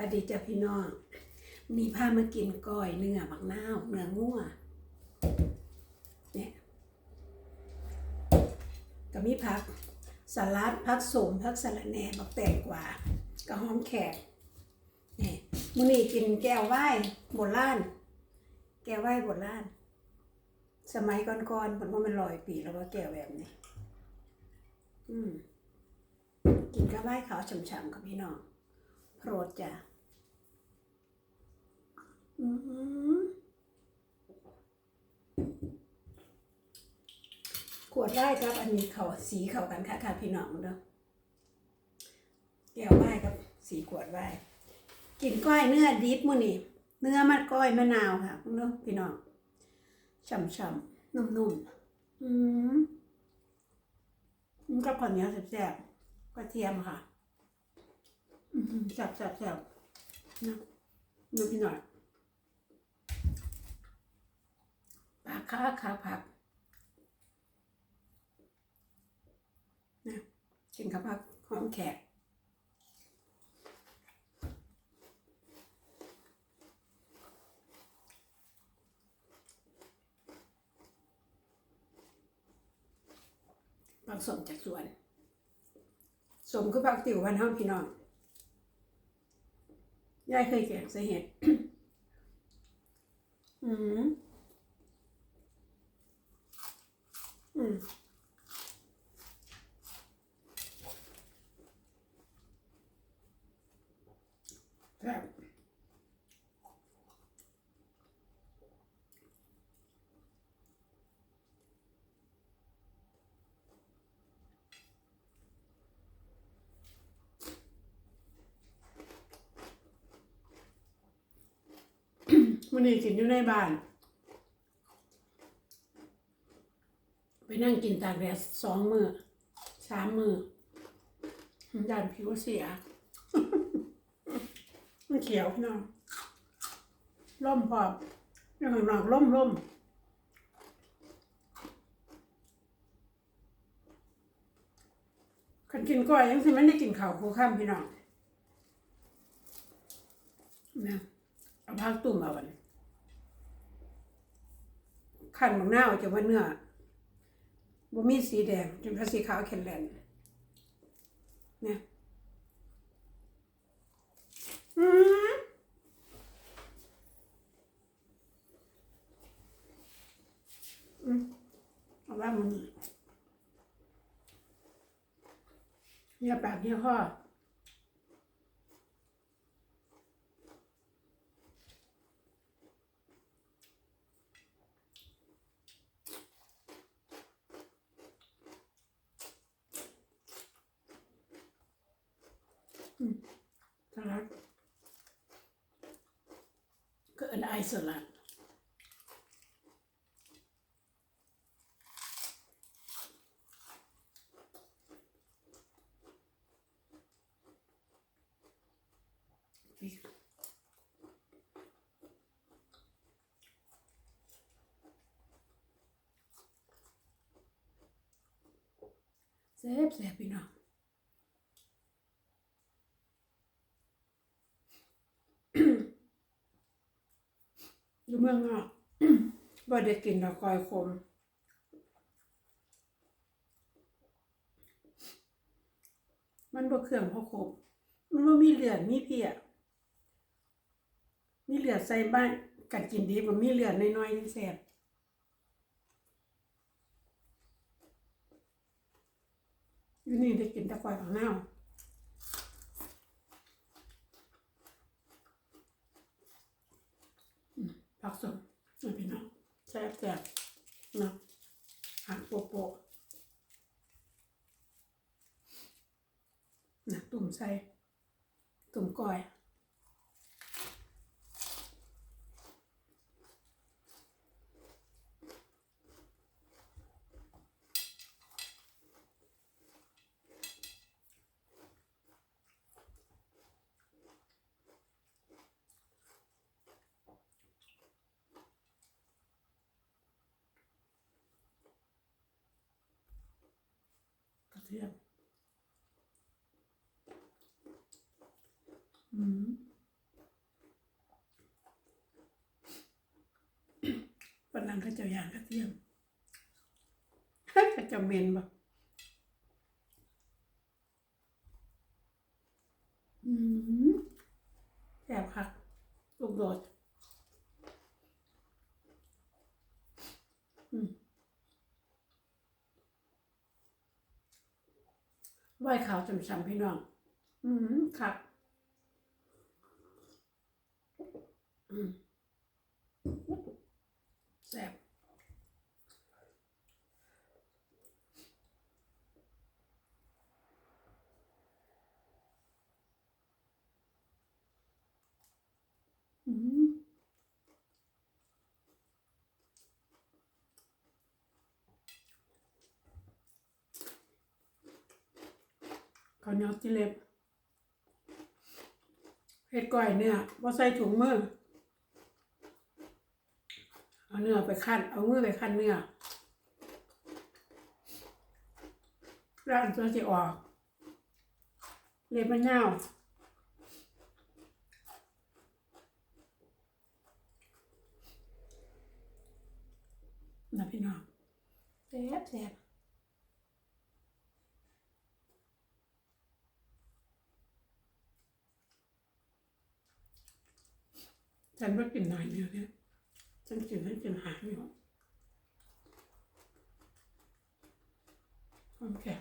วัสดีจ้ะพี่น้อง มีพามากินก้อยเนื้อบักนาวเนื้องัวเนี่ยก็มีผักสลัดผักสมผักสะระแหน่บักแตงกวากระหอมแขกนี่ยมื้อนี้กินแก้วไหว้โบราณแก้วไหว้โบราณสมัยก่อนๆผมว่ามันร้อยปีแล้วว่าแก้วแบบนี้อืมกินข้าวไหว้ขาวฉ่ำๆกับพี่น้อง โปรดจ้ะอือขวดได้ครับ อันนี้เขาสีเขากันค่ะค่ะพี่น้องเด้อแก้วไหว้กับสีขวดไหว้กินก้อยเนื้อดิบมื้อนี้เนื้อมันก้อยมะนาวค่ะเด้อพี่น้องฉ่ำๆนุ่มๆอืมนกับข้าวเหนียวแซ่บๆกระเทียมค่ะ แซ่บแซ่บแซ่บนะดูพี่หน่อยปลาค้าขาผักนะกินข้าวผักหอมแขกผักสมจากสวนสมคือผักติ๋วพันห้องพี่น้อง ยายเคยแกงใส่เห็ดอืมอืมแซ่บ วันนี้กินอยู่ในบ้าน ไปนั่งกินตากแดดสองมือสามมือด้านผิวเสีย มันเขียวพี่น้องร่มพอบยังข้างนอกร่มร่มคันกินก้อยยังสิไม่ได้กินข้าวโคข้ามพี่น้องนะเอาพักตุ่มเอาวัน ขันของหน้าออกจากว่าเนื้อบ่มีสีแดงเป็นพสีขาวแข็งแรงเนี่ยอืมอืมเอาว่ามันเนี่ยปากเนี่ยข้อ สลัดก็อันไอสลัดแซ่บแซ่บพี่น้อง อยู่เมืองนอกบ่ได้กินดอกกอยคมมันบ่เครื่องพอครบมันบ่มีเหลือดมีเพียมีเหลือดใส่บ้านกัดกินดีบ่มีเหลือดน้อยๆนี่แซ่บอยู่นี่ได้กินแต่กอยของเน่าผักสด นี่พี่น้องแซ่บแซ่บๆเนาะหักโปะโปะนะตุ่มใส่ตุ่มก้อย เสียบอืมฝรั่งเขาเจ้าอย่างก็เที่ยมเขจ้าเมนบอกอืมแอบคักลูกโดดอืม ว้ขาวจำๆพี่น้อง อืมครับอืมแซ่บอืม ข้าวเหนียวจิเล็บเห็ดก้อยเนื้อว่าใส่ถุงมือ เอาเนื้อไปขั้นเอามือไปขั้นเนื้อร่างตัวจะออก เล็บมันยาวนะพี่น้องแซ่บแซ่บ ฉันว่กินหน่อยเดียวเนี่ยฉันกินฉันกินหางอยู่โอเคก้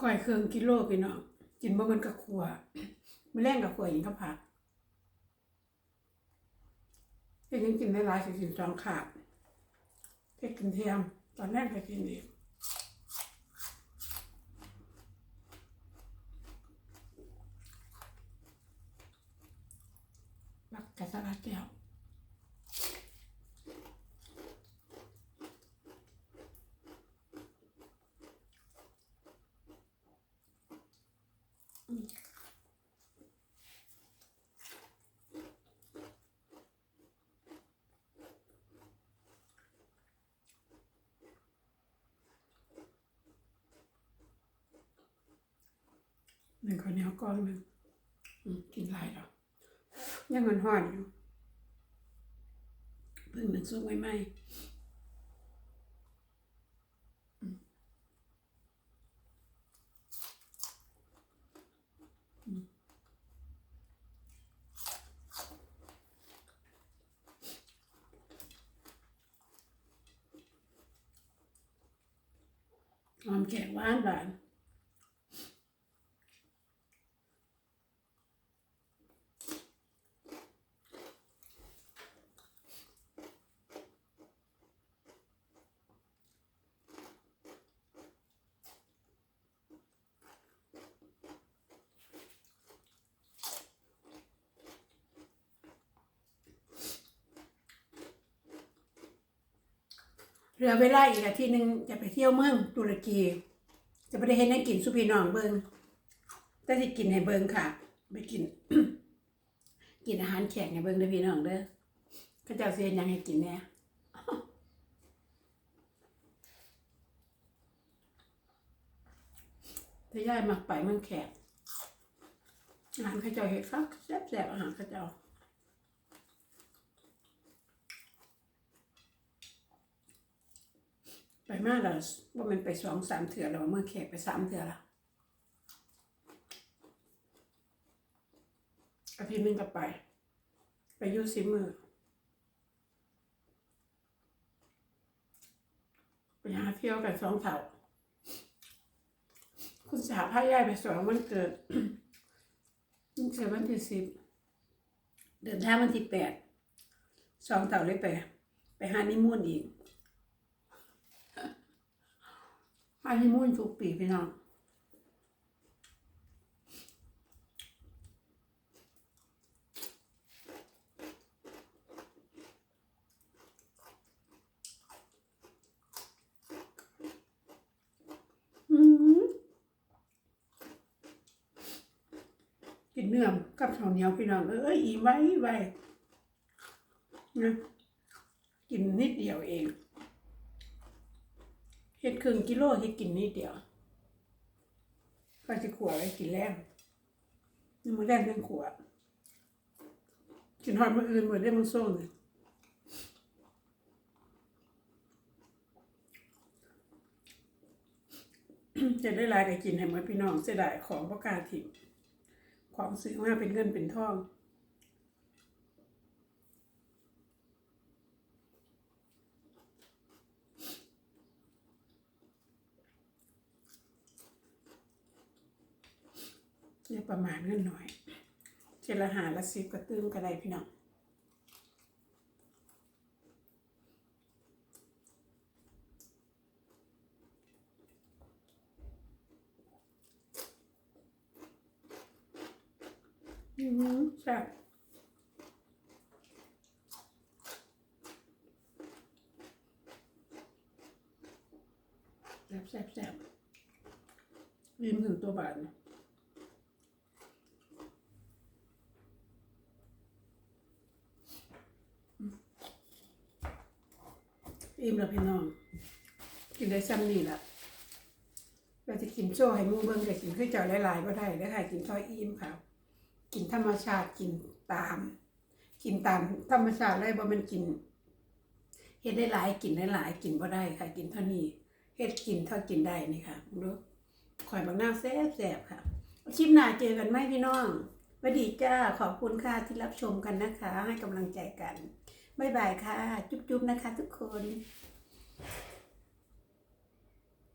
ก้อยเครื่องกิโลพี่น้องกินบ่มันกับขัวไม่แรงกับขัวยิงกับผักเฮ็ยังกินได้หลายก็กินสองขาดเฮ็ดกินเทียมตอนแรกก็กินเองบักกะสลัดแก้ว ห นึ่งข้าวเหนียวกล่องหนึ่งอืมกินหลายดอกยังมันห่อนอยู่เพิ่งมันสุกไม่ไหมอืมอืมหอมแขกหวานหวาน เหลือเวลาอีกอาทิตย์หนึ่งจะไปเที่ยวเมืองตุรกี จะไปได้เห็นนักกินสุพีน้องเบิงแต่ที่กินให้เบิงค่ะ ไปกิน กินอาหารแขกให้เบิงเด้อพี่น้องเด้อเข้าเจ้าเสียยังให้กินแน่ถ้าย่ายมักไปเมืองแขกอาหารข้าเจ้าเห็ดครับแซ่บๆอาหารข้าเจ้า ไป มากแล้วว่ามันไปสองสามเถื่อแล้วเมื่อแขกไปสามเถื่อละอาทิตย์หนึงก็ไป ไปอยูซิมือไปหาเที่ยวกันสองเถ่า คุณสาพายายไปสองวันเกิดมันเกิดวันที่สิบเดินทางวันที่แปดสองเถ่าเลยไป ไปหานิมูนอีก อันนี้มุ่นจุกปีพี่น้องกินเนื้อกับข้าวเหนียวพี่น้องเอ้ยอีไว้ไว้นะกินนิดเดียวเอง เฮ็ดครึ่งกิโลเฮ็ดกินนิดเดียวก็จะขัวไว้กินแล้งนี่มือแรกเรื่องขัวกินหอดมืออื่นมือได้มือส่งเลยจะได้หลายก็กินให้หมดพี่น้องเสียดายของประกล้าถิ่มของซื้อมาเป็นเงินเป็นทอง ประมาณเงินหน่อยเจละหาละสิบกระตื้มกระไดพี่น้องอืมใช่บแซ่บแซ่บริมถึงตัวบาทนะ อิ่มแล้วพี่น้อง กินได้ซ้ำนี่แหละเราจะกินโซ่ให้มูเบิ้งแต่กินคือเจ้าหลายๆก็ได้ได้ค่ะกินทอยอิ่มค่ะ กินธรรมชาติกินตาม กินตามธรรมชาติเลยบ่มันกินเฮ็ดได้หลายกินได้หลายกินบ่ได้ค่ะ กินเท่านี้เฮ็ดกินเท่ากินได้นี่ค่ะดูข่อยบางหน้าแซ่บแซ่บค่ะคลิปหน้าเจอกันไหมพี่น้องสวัสดีจ้าขอบคุณค่ะที่รับชมกันนะคะ ให้กำลังใจกัน บ๊ายบายค่ะ จุ๊บๆนะคะทุกคน